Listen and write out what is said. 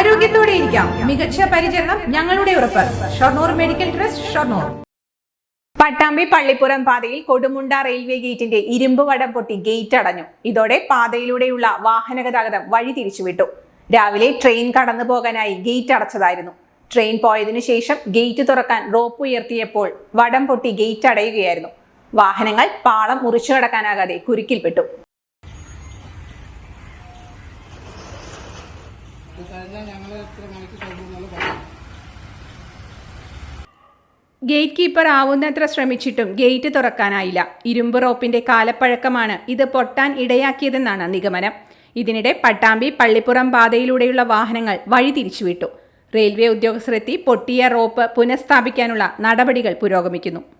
ആരോഗ്യത്തോടെ ഇരിക്കാം. മികച്ച പരിചരണം ഞങ്ങളുടെ ഉറപ്പ്. Shoranur medical trust Shoranur. Pattambi Pallippuram പാതയിൽ കൊടുമുണ്ട റെയിൽവേ ഗേറ്റിന്റെ ഇരുമ്പ് വടം പൊട്ടി ഗേറ്റ് അടഞ്ഞു. ഇതോടെ പാതയിലൂടെയുള്ള വാഹന ഗതാഗതം വഴി തിരിച്ചുവിട്ടു. രാവിലെ ട്രെയിൻ കടന്നു പോകാനായി ഗേറ്റ് അടച്ചതായിരുന്നു. ട്രെയിൻ പോയതിനു ശേഷം ഗേറ്റ് തുറക്കാൻ റോപ്പ് ഉയർത്തിയപ്പോൾ വടം പൊട്ടി ഗേറ്റ് അടയുകയായിരുന്നു. വാഹനങ്ങൾ പാളം മുറിച്ചു കടക്കാനാകാതെ കുരുക്കിൽപ്പെട്ടു. എത്ര ഗേറ്റ് കീപ്പർ ആവുന്നത്ര ശ്രമിച്ചിട്ടും ഗേറ്റ് തുറക്കാനായില്ല. ഇരുമ്പ് റോപ്പിന്റെ കാലപ്പഴക്കമാണ് ഇത് പൊട്ടാൻ ഇടയാക്കിയതെന്നാണ് നിഗമനം. ഇതിനിടെ പട്ടാമ്പി പള്ളിപ്പുറം പാതയിലൂടെയുള്ള വാഹനങ്ങൾ വഴി തിരിച്ചുവിട്ടു. റെയിൽവേ ഉദ്യോഗസ്ഥരെത്തി പൊട്ടിയ റോപ്പ് പുനഃസ്ഥാപിക്കാനുള്ള നടപടികൾ പുരോഗമിക്കുന്നു.